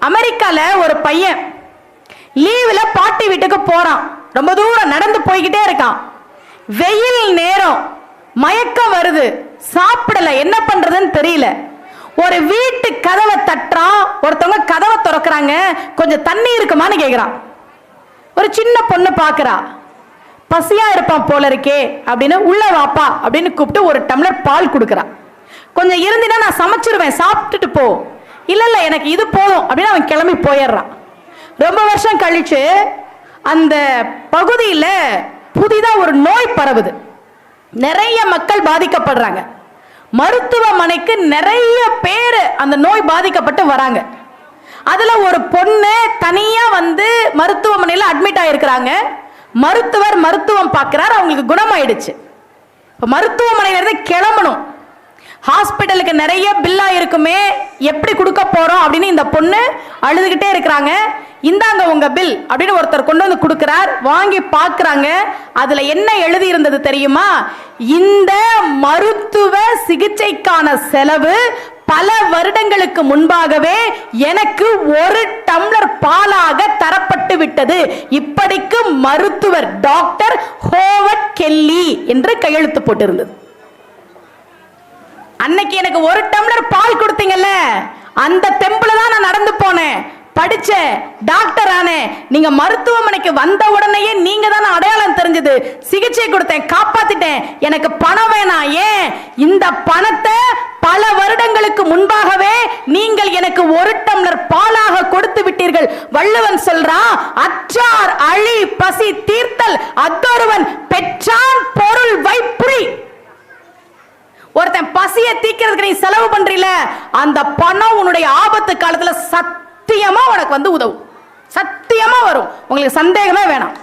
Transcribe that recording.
அமெரிக்கால ஒரு பையன் லீவில் பாட்டி வீட்டுக்கு போறான். ரொம்ப தூரம் நடந்து போய்கிட்டே இருக்கான். வெயில் நேரம். மயக்கம் வருது. சாப்பிடல. என்ன பண்றதுன்னு தெரியல. ஒரு வீட்டு கதவை தட்டுறான். ஒருத்தவங்க கதவை திறக்கறாங்க. கொஞ்சம் தண்ணி இருக்குமான்னு கேக்குறான். ஒரு சின்ன பொண்ணு பார்க்குறா பசியா இருப்பான் போல இருக்கே அப்படின்னு உள்ள வாப்பா அப்படின்னு கூப்பிட்டு ஒரு டம்ளர் பால் கொடுக்குறான் கொஞ்சம் இருந்தினா நான் சமைச்சிருவேன். சாப்பிட்டுட்டு போ. இல்லை இல்லை எனக்கு இது போதும் அப்படின்னு அவன் கிளம்பி போயிடுறான். ரொம்ப வருஷம் கழிச்சு அந்த பகுதியில் புதிதாக ஒரு நோய் பரவுது. நிறைய மக்கள் பாதிக்கப்படுறாங்க. மருத்துவமனைக்கு நிறைய பேர் அந்த நோய் பாதிக்கப்பட்டு வராங்க. அதில் ஒரு பொண்ணு தனியாக வந்து மருத்துவமனையில் அட்மிட் ஆகிருக்கிறாங்க மருத்துவர் மருத்துவம் பார்க்குறாரு அவங்களுக்கு குணமாயிடுச்சு. இப்போ மருத்துவமனையிலேருந்து கிளம்பணும். ஹாஸ்பிட்டலுக்கு நிறைய பில்லா இருக்குமே எப்படி கொடுக்க போறோம் அப்படின்னு இந்த பொண்ணு அழுதுகிட்டே இருக்கிறாங்க. இந்தாங்க உங்க பில் அப்படின்னு ஒருத்தர் கொண்டு வந்து கொடுக்கிறார். வாங்கி பார்க்குறாங்க. அதுல என்ன எழுதி இருந்தது தெரியுமா? இந்த மருத்துவ சிகிச்சைக்கான செலவு பல வருடங்களுக்கு முன்பாகவே எனக்கு ஒரு டம்ளர் பாலாக தரப்பட்டு விட்டது. இப்படிக்கு மருத்துவர் டாக்டர் ஹோவர்ட் கெல்லி என்று கையெழுத்து போட்டிருந்தது. அன்னைக்கு எனக்கு ஒரு டம்ளர் பால் கொடுத்தீங்கல்ல? அந்த தெம்புல தான் நான் நடந்து போனேன். படிச்சேன் டாக்டர் ஆனேன் நீங்க மருத்துவமனைக்கு வந்த உடனேயே நீங்க தான் அடையாளம் தெரிஞ்சது. சிகிச்சை கொடுத்தேன் காப்பாத்திட்டேன். எனக்கு பணம் வேணாம் ஏன்? இந்த பணத்தை பல வருடங்களுக்கு முன்பாகவே நீங்கள் எனக்கு ஒரு டம்ளர் பாலாக கொடுத்து விட்டீர்கள். வள்ளுவன் சொல்றான் அற்றார் அழி பசி தீர்த்தல் அத்தொருவன் பெற்றான் ஒருத்தன் தீக்கிறதுக்கு நீ செலவு பண்றீல அந்த பணம் உன்னுடைய ஆபத்து காலத்துல சத்தியமா உனக்கு வந்து உதவும். சத்தியமா வரும். உங்களுக்கு சந்தேகமே வேணாம்.